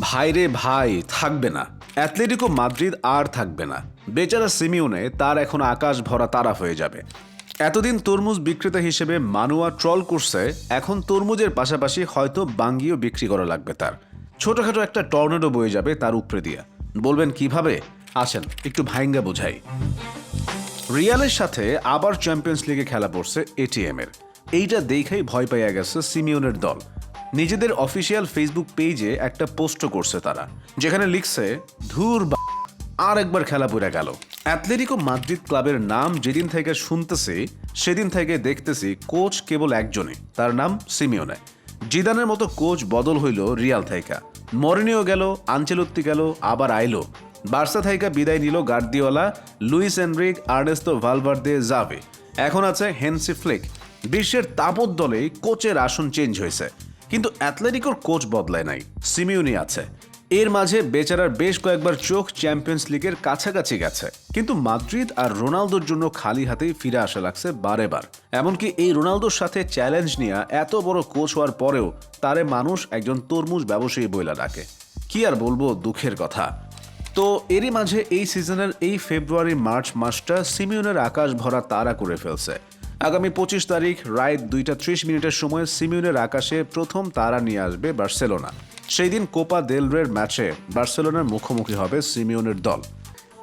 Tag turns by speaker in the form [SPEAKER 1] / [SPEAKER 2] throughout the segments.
[SPEAKER 1] ভাইরে ভাই, থাকবে না। অ্যাথলেটিকো মাদ্রিদ আর থাকবে না। বেচারা সিমিউনে তার এখন আকাশ ভরা তারা হয়ে যাবে। এতদিন তরমুজ বিক্রেতা হিসেবে মানুয়া ট্রল করছে, এখন তরমুজের পাশাপাশি হয়তো বাঙ্গিও বিক্রি করা লাগবে তার। ছোটখাটো একটা টর্নেডো বয়ে যাবে তার উপরে দিয়া। বলবেন কীভাবে? আসেন, একটু ভাইঙ্গা বোঝাই। রিয়ালের সাথে আবার চ্যাম্পিয়ন্স লিগে খেলা পড়ছে এটিএম এর। এইটা দেখেই ভয় পাইয়া গেছে সিমিউনের দল। নিজেদের অফিসিয়াল ফেসবুক পেজে একটা পোস্টও করছে তারা, যেখানে লিখছে, ধুর আর একবার খেলা পড়ে গেল। অ্যাথলেটিকো মাদ্রিদ ক্লাবের নাম যেদিন থেকে শুনতেছি, সেদিন থেকে দেখতেছি কোচ কেবল একজনই, তার নাম সিমিওনে জিদানের মতো কোচ বদল হইল রিয়াল থাইকা মরিনিও গেল, আঞ্চেলত্তি গেল, আবার আইলো। বার্সা থাইকা বিদায় নিল Guardiola, Luis Enrique, Ernesto Valverde, Xavi. এখন আছে হেনসি ফ্লিক। বিশ্বের তাপত দলে কোচের আসন চেঞ্জ হয়েছে। কিন্তু অ্যাথলেটিকোর কোচ বদলায় নাই, সিমিউনি আছে। এর মাঝে বেচারার বেশ কয়েকবার চোখ চ্যাম্পিয়ন্স লিগের কাছাকাছি গেছে। কিন্তু মাদ্রিদ আর রোনালদোর জন্য খালি হাতেই ফিরে আসা লাগছে বারে বার এমনকি এই রোনালদোর সাথে চ্যালেঞ্জ নিয়ে এত বড় কোচ হওয়ার পরেও তারে মানুষ একজন তরমুজ ব্যবসায়ী বইলা ডাকে। কি আর বলব দুঃখের কথা। তো এরই মাঝে এই সিজনের এই ফেব্রুয়ারি মার্চ মাসটা সিমিউনের আকাশ ভরা তারা করে ফেলছে। আগামী পঁচিশ তারিখ রাত দুইটা ত্রিশ মিনিটের সময় সিমিউনের আকাশে প্রথম তারা নিয়ে আসবে বার্সেলোনা। সেই দিন কোপা দেলরের ম্যাচে বার্সেলোনার মুখোমুখি হবে সিমিউনের দল।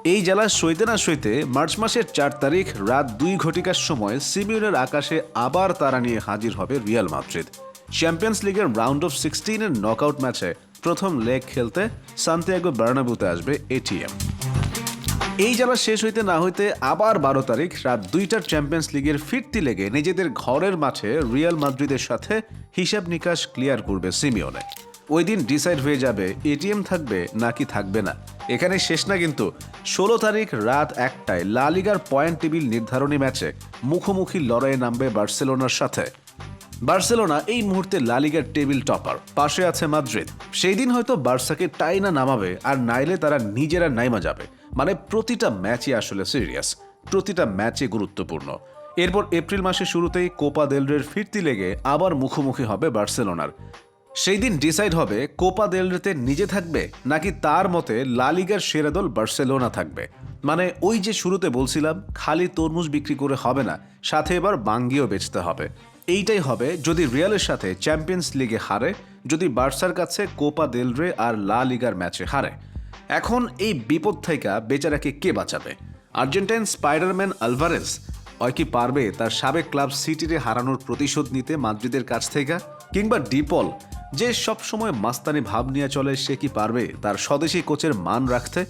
[SPEAKER 1] এই জেলায় সইতে না সইতে মার্চ মাসের চার তারিখ রাত দুই ঘটিকার সময় সিমিউনের আকাশে আবার তারা নিয়ে হাজির হবে রিয়াল মাদ্রিদ। চ্যাম্পিয়ন্স লিগের রাউন্ড অফ সিক্সটিনের নকআউট ম্যাচে প্রথম লেগ খেলতে সান্তিয়াগো বার্নাবুতে আসবে এটিএম এই জ্বালা শেষ হইতে না হইতে আবার বারো তারিখ রাত দুইটার চ্যাম্পিয়ন্স লিগের ফিরতি লেগে নিজেদের ঘরের মাঠে রিয়াল মাদ্রিদের সাথে হিসাব নিকাশ ক্লিয়ার করবে সিমিওনে। ওই দিন ডিসাইড হয়ে যাবে এটিএম থাকবে নাকি থাকবে না। এখানে শেষ না কিন্তু ষোলো তারিখ রাত একটায় লা লিগার পয়েন্ট টেবিল নির্ধারণী ম্যাচে মুখোমুখি লড়াইয়ে নামবে বার্সেলোনার সাথে। বার্সেলোনা এই মুহূর্তে লালিগার টেবিল টপার। পাশে আছে মাদ্রিদ। সেই দিন হয়তো বার্সাকে টাইনা নামাবে, আর নাইলে তারা নিজেরা নাইমা যাবে। মানে প্রতিটা ম্যাচই আসলে সিরিয়াস, প্রতিটা ম্যাচে গুরুত্বপূর্ণ। এরপর এপ্রিল মাসের শুরুতেই কোপা দেলরের ফিরতি লেগে আবার মুখোমুখি হবে বার্সেলোনার। সেই দিন ডিসাইড হবে কোপা দেলরেতে নিজে থাকবে, নাকি তার মতে লালিগার সেরা দল বার্সেলোনা থাকবে। মানে ওই যে শুরুতে বলছিলাম, খালি তরমুজ বিক্রি করে হবে না, সাথে এবার বাঙ্গিও বেচতে হবে। এইটাই হবে, যদি রিয়ালের সাথে চ্যাম্পিয়ন্স লিগে হারে, যদি বার্সার কাছে কোপা দেলরে আর লা লিগার ম্যাচে হারে। এখন এই বিপদ থেকে বেচারাকে কে বাঁচাবে? আর্জেন্টাইন স্পাইডারম্যান আলভারেজ হয় কি পারবে তার সাবেক ক্লাব সিটিরে হারানোর প্রতিশোধ নিতে মাদ্রিদের কাছ থেকে? কিংবা ডিপল যে সবসময় মাস্তানি ভাব নিয়ে চলে, সে কি পারবে তার স্বদেশি কোচের মান রাখতে?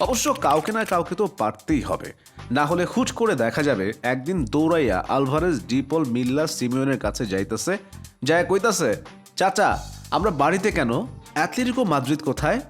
[SPEAKER 1] অবশ্য কাউকে না কাউকে তো পারতেই হবে। না হলে হুট করে দেখা যাবে একদিন দৌড়াইয়া আলভারেজ, ডিপল, মিল্লা, সিমিয়নের কাছে যাইতেছে। যায় কইতাছে, চাচা, আমরা বাড়িতে কেন? অ্যাথলেটিকো মাদ্রিদ কোথায়?